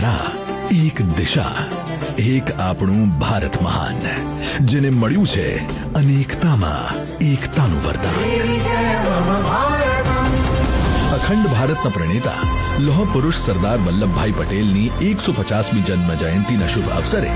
ધારા એક દિશા એક આપણું ભારત મહાન જેને મળ્યું છે અનેકતામાં એકતાનું વરદાન. અખંડ ભારતના પ્રણેતા લોહ પુરુષ સરદાર વલ્લભભાઈ પટેલની એકસો પચાસમી જન્મ જયંતિના શુભ અવસરે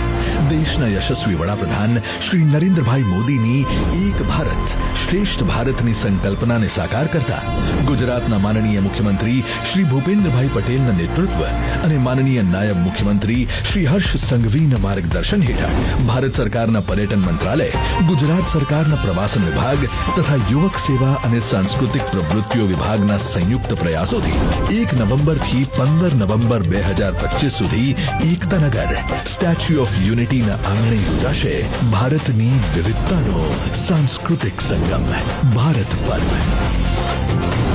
દેશના યશસ્વી વડાપ્રધાન શ્રી નરેન્દ્રભાઈ મોદીની એક ભારત શ્રેષ્ઠ ભારતની સંકલ્પનાને સાકાર કરતા ગુજરાતના માનનીય મુખ્યમંત્રી શ્રી ભૂપેન્દ્રભાઈ પટેલના નેતૃત્વ અને માનનીય નાયબ મુખ્યમંત્રી શ્રી હર્ષ સંઘવીના માર્ગદર્શન હેઠળ ભારત સરકારના પર્યટન મંત્રાલય, ગુજરાત સરકારના પ્રવાસન વિભાગ તથા યુવક સેવા અને સાંસ્કૃતિક પ્રવૃત્તિઓ વિભાગના સંયુક્ત પ્રયાસોથી એક નવેમ્બરથી પંદર નવેમ્બર બે હજાર પચીસ સુધી એકતાનગર સ્ટેચ્યુ ઓફ યુનિટીના આંગણે યોજાશે ભારતની વિવિધતાનો સાંસ્કૃતિક સંગમ ભારત પર્વ આ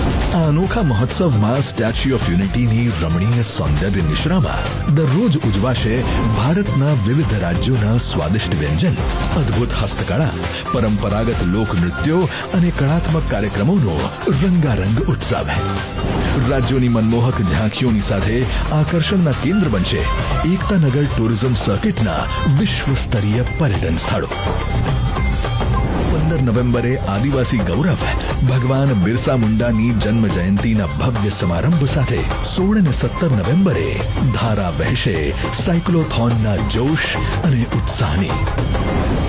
અનોખા મહોત્સવમાં સ્ટેચ્યુ ઓફ યુનિટીની રમણીય સૌંદર્ય નિશ્રામાં દરરોજ ઉજવાશે ભારતના વિવિધ રાજ્યોના સ્વાદિષ્ટ વ્યંજન, અદ્ભુત હસ્તકળા, પરંપરાગત લોકનૃત્યો અને કળાત્મક કાર્યક્રમોનો રંગારંગ ઉત્સવ. રાજ્યોની મનમોહક ઝાંખીઓની સાથે આકર્ષણના કેન્દ્ર બનશે એકતાનગર ટુરિઝમ સર્કિટના વિશ્વ સ્તરીય પર્યટન સ્થળો. પંદર નવેમ્બરે આદિવાસી ગૌરવ ભગવાન બિરસા મુંડાની જન્મ જયંતિના ભવ્ય સમારંભ સાથે સોળ અને સત્તર નવેમ્બરે ધારા વહેશે સાયક્લોથોનના જોશ અને ઉત્સાહની.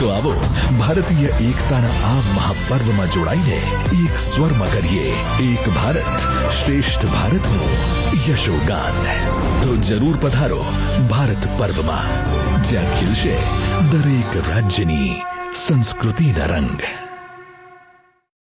તો આવો ભારતીય એકતાના આ મહાપર્વમાં જોડાઈને એક સ્વરમાં કરીએ. એક ભારત શ્રેષ્ઠ ભારતનું યશોગાન. તો જરૂર પધારો ભારત પર્વમાં. જ્યાં ખીલશે દરેક રાજ્યની સંસ્કૃતિના રંગ.